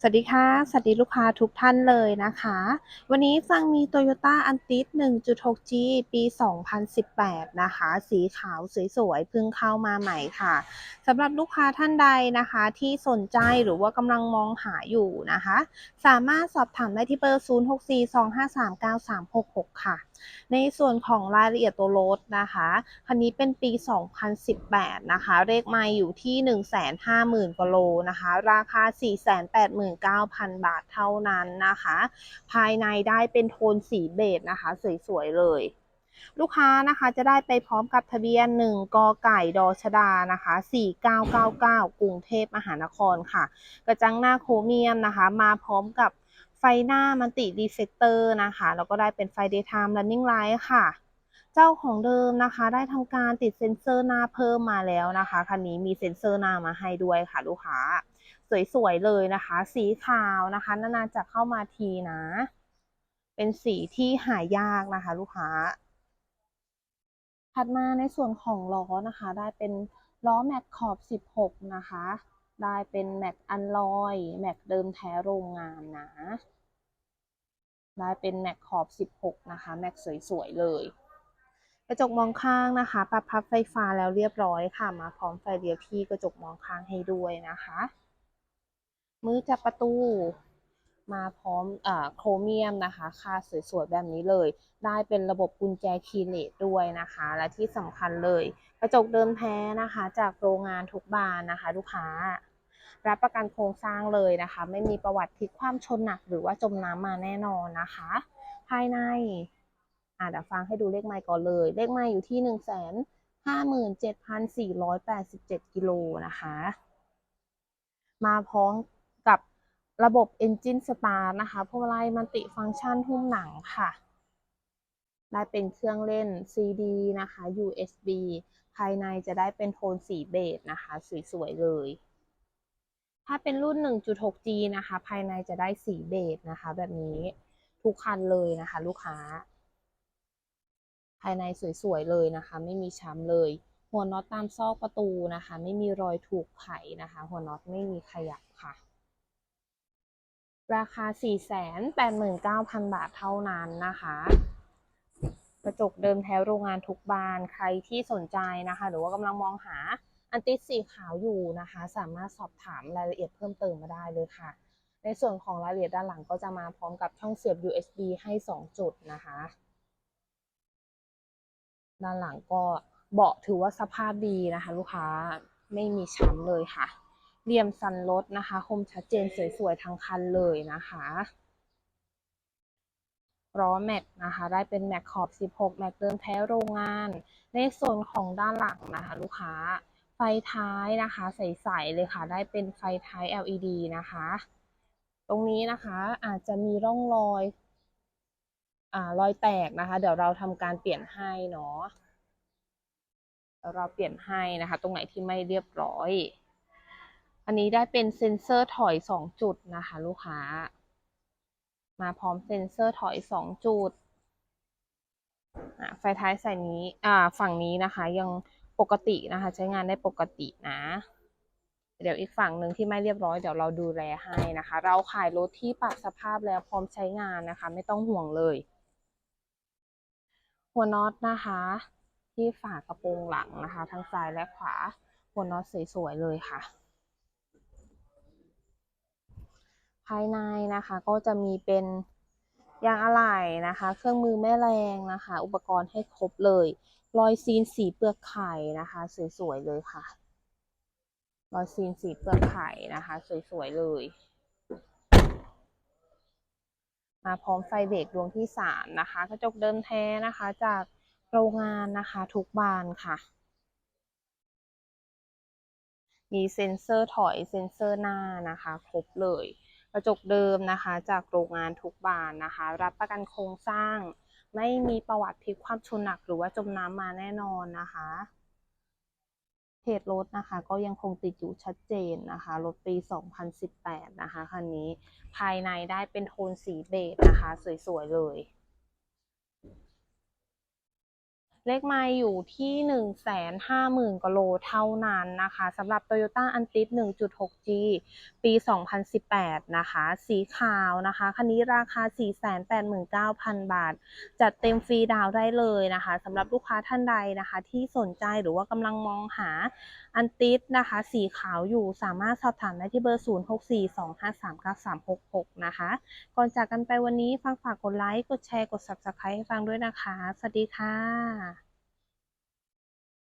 สวัสดีค่ะ สวัสดีลูกค้าทุกท่านเลยนะคะ วันนี้ฟังมี Toyota a n t i s 1.6G ปี 2018 นะคะ สีขาวสวยๆเพิ่งเข้ามาใหม่ค่ะสำหรับลูกค้าท่านใดนะคะ ที่สนใจหรือว่ากำลังมองหาอยู่นะคะ สามารถสอบถามได้ที่เบอร์ 0642539366 ค่ะ ในส่วนของรายละเอียดตัวรถนะคะ คันนี้เป็นปี 2018 นะคะเลขไมล์อยู่ที่ 150,000กว่าโลนะคะ ราคา489,000 บาทเท่านั้นนะคะ ภายในได้เป็นโทนสีเบจนะคะ สวยๆเลย ลูกค้านะคะจะได้ไปพร้อมกับทะเบียน 1กไก่ดอชดานะคะ 4999 กรุงเทพมหานครค่ะ กระจังหน้าโครเมียมนะคะ มาพร้อมกับไฟหน้ามันติรีเฟกเตอร์นะคะ แล้วก็ได้เป็นไฟ daytime running light ค่ะ เจ้าของเดิมนะคะ ได้ทำการติดเซ็นเซอร์หน้าเพิ่มมาแล้วนะคะ คันนี้มีเซ็นเซอร์หน้ามาให้ด้วยค่ะลูกค้า สวยๆเลยนะคะ สีขาวนะคะ นานๆจะเข้ามาทีนะ เป็นสีที่หายากนะคะ ลูกค้า ถัดมาในส่วนของล้อนะคะ ได้เป็นล้อแม็กขอบ 16 นะคะ ได้เป็นแม็กอันลอยแม็กเดิมแท้โรงงานนะได้เป็นแม็กขอบ 16 นะคะ แม็กสวยๆ เลย กระจกมองข้างนะคะ ปรับพับไฟฟ้าแล้วเรียบร้อยค่ะ มาพร้อมไฟเลี้ยวที่กระจกมองข้างให้ด้วยนะคะ มือจับประตู มาพร้อมอโครเมียมนะคะค่าสวยๆแบบนี้เลย ได้เป็นระบบกุญแจคีย์เลสด้วยนะคะ และที่สำคัญเลย กระจกเดิมแท้นะคะ จากโรงงานทุกบานนะคะ ลูกค้า รับประกันโครงสร้างเลยนะคะ ไม่มีประวัติพลิกคว่ำชนหนักหรือว่าจมน้ำมาแน่นอนนะคะ ภายในอ่าเดี๋ยวฟังให้ดูเลขไมล์ก่อนเลย เลขไมล์อยู่ที่หนึ่งแสนห้าหมื่นเจ็ดพันสี่ร้อยแปดสิบเจ็ดกิโลนะคะ มาพร้อม ระบบ Engine Start นะคะพวงมาลัยมันติฟังก์ชันหุ้มหนังค่ะ ได้เป็นเครื่องเล่น CD นะคะ USB ภายในจะได้เป็นโทนสีเบจนะคะ สวยๆเลย ถ้าเป็นรุ่น 1.6G นะคะ ภายในจะได้สีเบจนะคะ แบบนี้ทุกคันเลยนะคะ ลูกค้า ภายในสวยๆเลยนะคะ ไม่มีช้ำเลย หัวน็อตตามซอกประตูนะคะ ไม่มีรอยถูกไขนะคะ หัวน็อตไม่มีขยับค่ะ ราคา 489,000 บาทเท่านั้นนะคะ กระจกเดิมแท้โรงงานทุกบานใครที่สนใจนะคะ หรือว่ากำลังมองหาอันติสสีขาวอยู่นะคะ สามารถสอบถามรายละเอียดเพิ่มเติมมาได้เลยค่ะ ในส่วนของรายละเอียดด้านหลังก็จะมาพร้อมกับช่องเสียบ USB ให้ 2 จุดนะคะ ด้านหลังก็เบาะถือว่าสภาพดีนะคะ ลูกค้าไม่มีช้ำเลยค่ะ เหลี่ยมสันรถนะคะ คมชัดเจนสวยๆทั้งคันเลยนะคะล้อแม็กนะคะ ได้เป็นแม็กขอบ 16 แม็กเดิมแท้โรงงาน ในส่วนของด้านหลังนะคะ ลูกค้า ไฟท้ายนะคะ ใสๆเลยค่ะ ได้เป็นไฟท้าย LED นะคะ ตรงนี้นะคะอาจจะมีร่องรอยอ่ารอยแตกนะคะ เดี๋ยวเราทำการเปลี่ยนให้เนาะเราเปลี่ยนให้นะคะ ตรงไหนที่ไม่เรียบร้อย อันนี้ได้เป็นเซ็นเซอร์ถอย 2 จุดนะคะ ลูกค้า มาพร้อมเซ็นเซอร์ถอย 2 จุดไฟท้ายใส่นี้อ่าฝั่งนี้นะคะ ยังปกตินะคะ ใช้งานได้ปกตินะ เดี๋ยวอีกฝั่งหนึ่งที่ไม่เรียบร้อยเดี๋ยวเราดูแลให้นะคะ เราขายรถที่ปรับสภาพแล้วพร้อมใช้งานนะคะ ไม่ต้องห่วงเลย หัวน็อตนะคะ ที่ฝากระโปรงหลังนะคะ ทั้งซ้ายและขวา หัวน็อตสวยๆเลยค่ะ ภายในนะคะ ก็จะมีเป็นยางอะไหล่นะคะ เครื่องมือแม่แรงนะคะ อุปกรณ์ให้ครบเลยรอยซีนสีเปลือกไข่นะคะ สวยๆเลยค่ะรอยซีนสีเปลือกไข่นะคะ สวยๆเลย มาพร้อมไฟเบรกดวงที่สามนะคะกระจกเดิมแท้นะคะ จากโรงงานนะคะทุกบานค่ะ มีเซ็นเซอร์ถอยเซ็นเซอร์หน้านะคะ ครบเลย ระจกเดิมนะคะ จากโรงงานทุกบานนะคะ รับประกันโครงสร้าง ไม่มีประวัติพลิกความชนหนักหรือว่าจมน้ำมาแน่นอนนะคะเพจรถนะคะ ก็ยังคงติดอยู่ชัดเจนนะคะรถปี 2018 นะคะคันนี้ภายในได้เป็นโทนสีเบจนะคะ สวย ๆ เลย เลขไมล์อยู่ที่หนึ่งแสนห้าหมื่นกว่าโลเท่านั้นนะคะสำหรับ Toyota a n t i s 1.6G ปี 2018 นะคะ สีขาวนะคะ คันนี้ราคา 489,000 บาท จัดเต็มฟรีดาวได้เลยนะคะสำหรับลูกค้าท่านใดนะคะ ที่สนใจหรือว่ากำลังมองหาอันติสนะคะ สีขาวอยู่สามารถสอบถามได้ที่เบอร์ 0642539366 นะคะ ก่อนจากกันไปวันนี้ฟังฝากกดไลค์ กดแชร์ กด Subscribe ให้ฟังด้วยนะคะ สวัสดีค่ะ